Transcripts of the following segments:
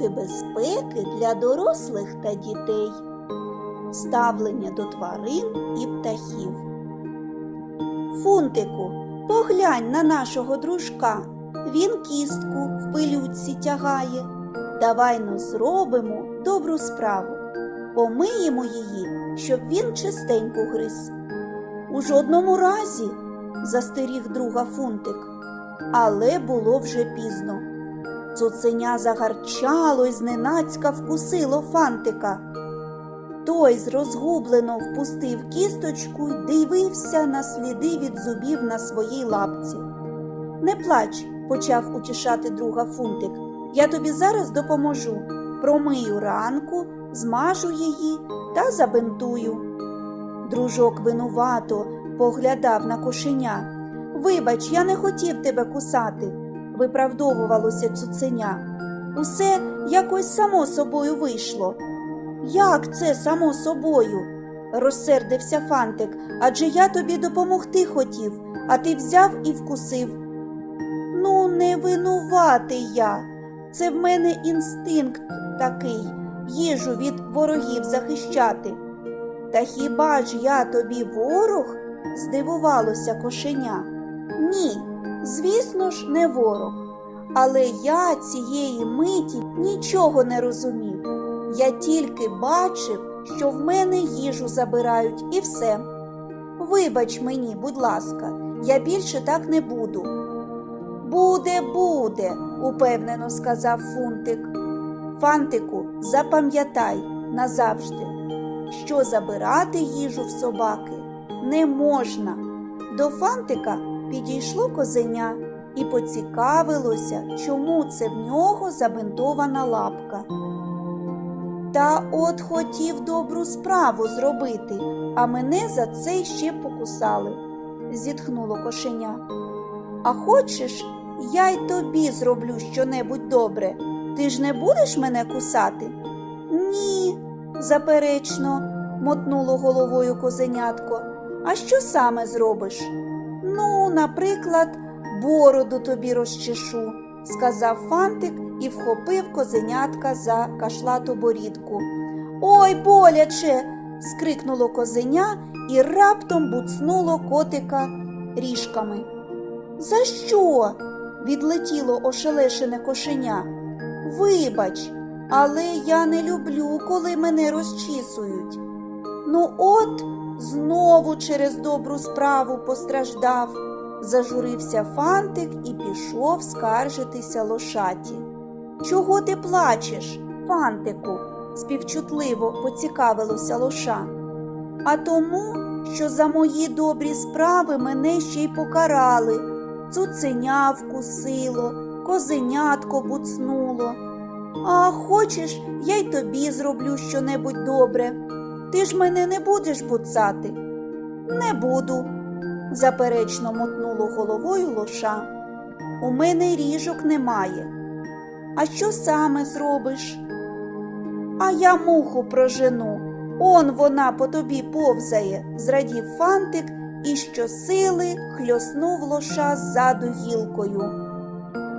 Уроки безпеки для дорослих та дітей. Ставлення до тварин і птахів. Фунтику, поглянь на нашого дружка. Він кістку в пилюці тягає. Давай но зробимо добру справу. Помиємо її, щоб він чистенько гриз. У жодному разі, застеріг друга фунтик, але було вже пізно. Цуценя загарчало й зненацька вкусило фантика. Той зрозгублено впустив кісточку й дивився на сліди від зубів на своїй лапці. Не плач, почав утішати друга фунтик. Я тобі зараз допоможу. Промию ранку, змажу її та забинтую. Дружок винувато поглядав на кошеня. Вибач, я не хотів тебе кусати, виправдовувалося цуценя. Усе якось само собою вийшло. Як це само собою? розсердився фантик, адже я тобі допомогти хотів, а ти взяв і вкусив. Ну, не винуватий я. Це в мене інстинкт такий їжу від ворогів захищати. Та хіба ж я тобі ворог? здивувалося кошеня. Ні, звісно ж, не ворог. Але я цієї миті нічого не розумів. Я тільки бачив, що в мене їжу забирають, і все. Вибач мені, будь ласка, я більше так не буду. Буде, буде, упевнено сказав фунтик. Фантику, запам'ятай назавжди, що забирати їжу в собаки не можна. До фантика підійшло козеня і поцікавилося, чому це в нього забинтована лапка. Та от хотів добру справу зробити, а мене за це ще покусали, зітхнуло кошеня. А хочеш, я й тобі зроблю щонебудь добре. Ти ж не будеш мене кусати? Ні, заперечно, мотнуло головою козенятко. А що саме зробиш? Ну, наприклад, бороду тобі розчешу, сказав фантик і вхопив козенятка за кашлату борідку. Ой, боляче. скрикнуло козеня і раптом буцнуло котика ріжками. За що? відлетіло ошелешене кошеня. Вибач, але я не люблю, коли мене розчісують. Ну, от знову через добру справу постраждав, зажурився фантик і пішов скаржитися лошаті. Чого ти плачеш, фантику? співчутливо поцікавилося лоша. А тому, що за мої добрі справи мене ще й покарали. Цуценя вкусило, козенятко буцнуло. А хочеш, я й тобі зроблю щонебудь добре. Ти ж мене не будеш буцати? Не буду, заперечно мотнуло головою лоша. У мене ріжок немає. А що саме зробиш? А я муху прожену. Он вона по тобі повзає, зрадів фантик і щосили хльоснув лоша ззаду гілкою.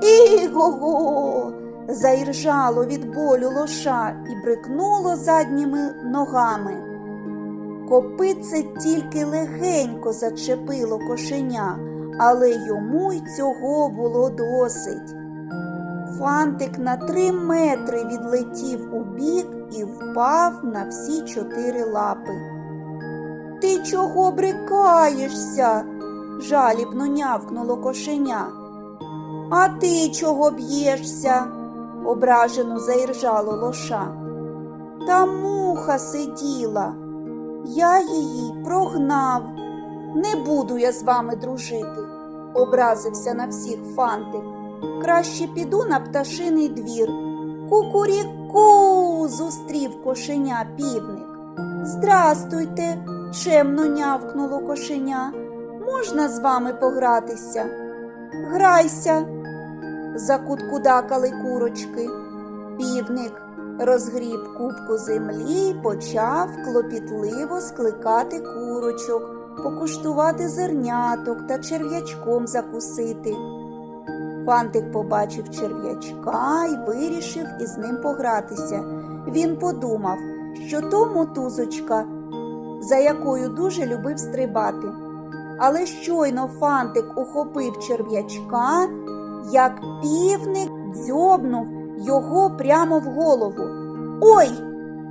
Іго-го! Заіржало від болю лоша і брикнуло задніми ногами. Копице тільки легенько зачепило кошеня, але йому й цього було досить. Фантик на три метри відлетів у бік і впав на всі чотири лапи. Ти чого брикаєшся? жалібно нявкнуло кошеня. А ти чого б'єшся? Ображено заіржало лоша. Та муха сиділа. Я її прогнав. Не буду я з вами дружити, образився на всіх фантик. Краще піду на пташиний двір. Кукуріку. зустрів кошеня півник. Здрастуйте, чемно нявкнуло кошеня. Можна з вами погратися? Грайся, закуткудакали курочки. Півник розгріб кубку землі й почав клопітливо скликати курочок, покуштувати зерняток та черв'ячком закусити. Фантик побачив черв'ячка і вирішив із ним погратися. Він подумав, що то мотузочка, за якою дуже любив стрибати. Але щойно фантик ухопив черв'ячка, як півник дзьобнув його прямо в голову. Ой,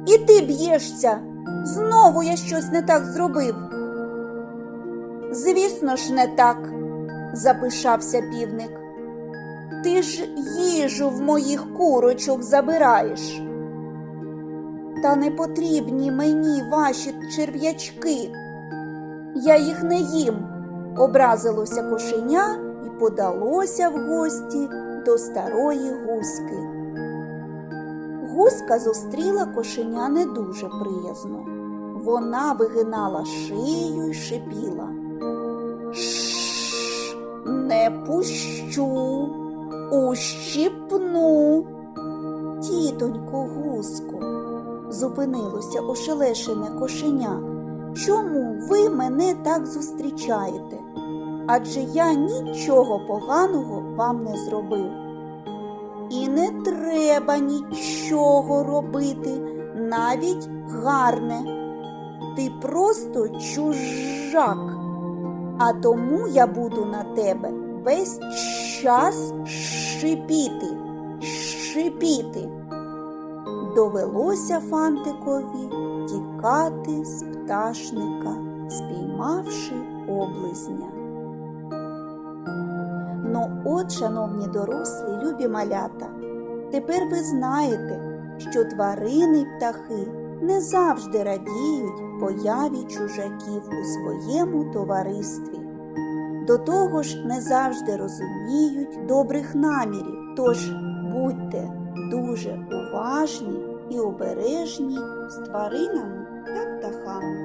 і ти б'єшся. Знову я щось не так зробив. Звісно ж, не так, запишався півник. Ти ж їжу в моїх курочок забираєш. Та не потрібні мені ваші черв'ячки. Я їх не їм, образилося кошеня подалося в гості до старої гуски. Гуска зустріла кошеня не дуже приязно. Вона вигинала шию й шипіла. Шш, не пущу, ущипну. Тітонько гуско, зупинилося ошелешене кошеня. Чому ви мене так зустрічаєте? Адже я нічого поганого вам не зробив. І не треба нічого робити, навіть гарне. Ти просто чужак, а тому я буду на тебе весь час шипіти, шипіти. Довелося фантикові тікати з пташника, спіймавши облизня. Ну от, шановні дорослі, любі малята, тепер ви знаєте, що тварини й птахи не завжди радіють появі чужаків у своєму товаристві. До того ж, не завжди розуміють добрих намірів, тож будьте дуже уважні і обережні з тваринами та птахами.